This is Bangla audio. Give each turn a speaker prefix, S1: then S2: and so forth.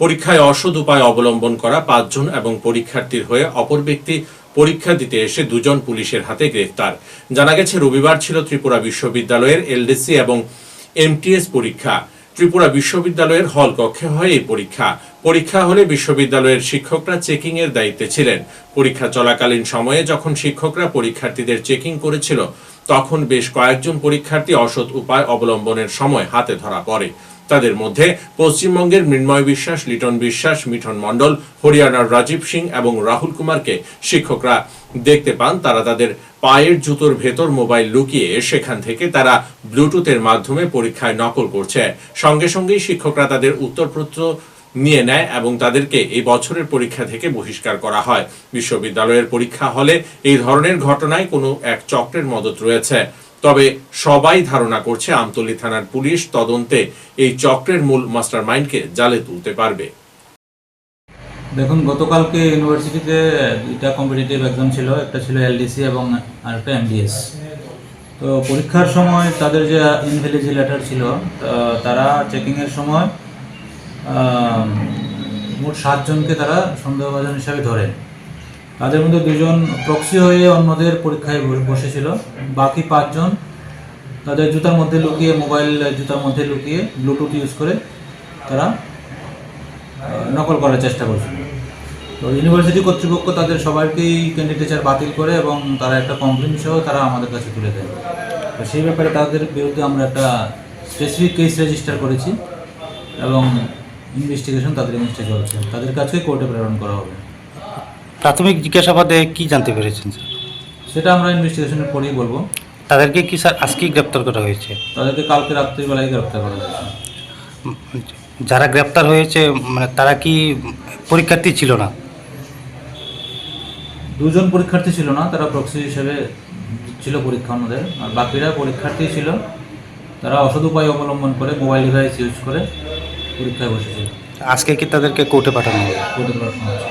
S1: পরীক্ষায় অসৎ উপায় অবলম্বন করা পাঁচজন এবং পরীক্ষার্থীর হয়ে অপর ব্যক্তি পরীক্ষা দিতে এসে দুজন পুলিশের হাতে গ্রেফতার। জানা গেছে, রবিবার ছিল ত্রিপুরা বিশ্ববিদ্যালয়ের এলডিসি এবং এমটিএস পরীক্ষা। ত্রিপুরা বিশ্ববিদ্যালয়ের হল কক্ষে হয় এই পরীক্ষা। পরীক্ষা হলে বিশ্ববিদ্যালয়ের শিক্ষকরা চেকিং এর দায়িত্বে ছিলেন। পরীক্ষা চলাকালীন সময়ে যখন শিক্ষকরা পরীক্ষার্থীদের চেকিং করেছিল, তখন বেশ কয়েকজন পরীক্ষার্থী অসৎ উপায় অবলম্বনের সময় হাতে ধরা পড়ে। তাদের মধ্যে পশ্চিমবঙ্গের মৃন্ময় বিশ্বাস, লিটন বিশ্বাস, মিঠন মণ্ডল, হরিয়ানার রাজীব সিং এবং রাহুল কুমারকে শিক্ষকরা দেখতে পান। তারা তাদের পায়ের জুতোর ভেতর মোবাইল লুকিয়ে সেখান থেকে তারা ব্লুটুথের মাধ্যমে পরীক্ষায় নকল করছে। সঙ্গে সঙ্গেই শিক্ষকরা তাদের উত্তরপত্র নিয়ে নেয় এবং তাদেরকে এই বছরের পরীক্ষা থেকে বহিষ্কার করা হয়। বিশ্ববিদ্যালয়ের পরীক্ষা হলে এই ধরনের ঘটনায় কোনো এক চক্রের মদত রয়েছে। তবে সবাই ধারণা করছে আমতলী থানার পুলিশ তদন্তে এই চক্রের মূল মাস্টার মাইন্ডকে জালে তুলতে পারবে।
S2: দেখুন, গতকালকে ইউনিভার্সিটিতে দুইটা কম্পিটিটিভ এক্সাম ছিল, একটা ছিল এলডিসি এবং আরেকটা এমডিএস তো পরীক্ষার সময় তাদের যে ইনভ্যালিজি লেটার ছিল তারা চেকিংয়ের সময় মোট সাতজনকে তারা সন্দেহভাজন হিসাবে ধরে তাদের মধ্যে দুজন প্রক্সি হয়ে অন্যদের পরীক্ষায় বসেছিল। বাকি পাঁচজন তাদের জুতার মধ্যে লুকিয়ে মোবাইল জুতার মধ্যে লুকিয়ে ব্লুটুথ ইউজ করে তারা নকল করার চেষ্টা করছিল। তো ইউনিভার্সিটি কর্তৃপক্ষ তাদের সবাইকেই ক্যান্ডিডেচার বাতিল করে এবং তারা একটা কমপ্লেন সহ তারা আমাদের কাছে তুলে দেয়। তো সেই ব্যাপারে তাদের বিরুদ্ধে আমরা একটা স্পেসিফিক কেস রেজিস্টার করেছি এবং ইনভেস্টিগেশন তাদের ইনভেস্টে চলছে। তাদের কাছে কোর্টে প্রেরণ করা হবে।
S3: প্রাথমিক জিজ্ঞাসাবাদে কি জানতে পেরেছেন স্যার?
S2: সেটা আমরা ইনভেস্টিগেশনের পরেই বলব।
S3: তাদেরকে কি স্যার আজকেই গ্রেপ্তার করা হয়েছে?
S2: তাদেরকে কালকে রাত্রিবেলায় গ্রেপ্তার করা হয়েছে।
S3: যারা গ্রেপ্তার হয়েছে মানে তারা কি পরীক্ষার্থী ছিল না?
S2: দুজন পরীক্ষার্থী ছিল না তারা প্রক্সি হিসেবে ছিল পরীক্ষা অন্যদের আর বাকিরা পরীক্ষার্থী ছিল। তারা অসৎ উপায় অবলম্বন করে মোবাইল ডিভাইস ইউজ করে পরীক্ষায় বসেছিল।
S3: আজকে কি তাদেরকে কোর্টে পাঠানো হবে
S2: কোর্টে পাঠানো হয়েছে।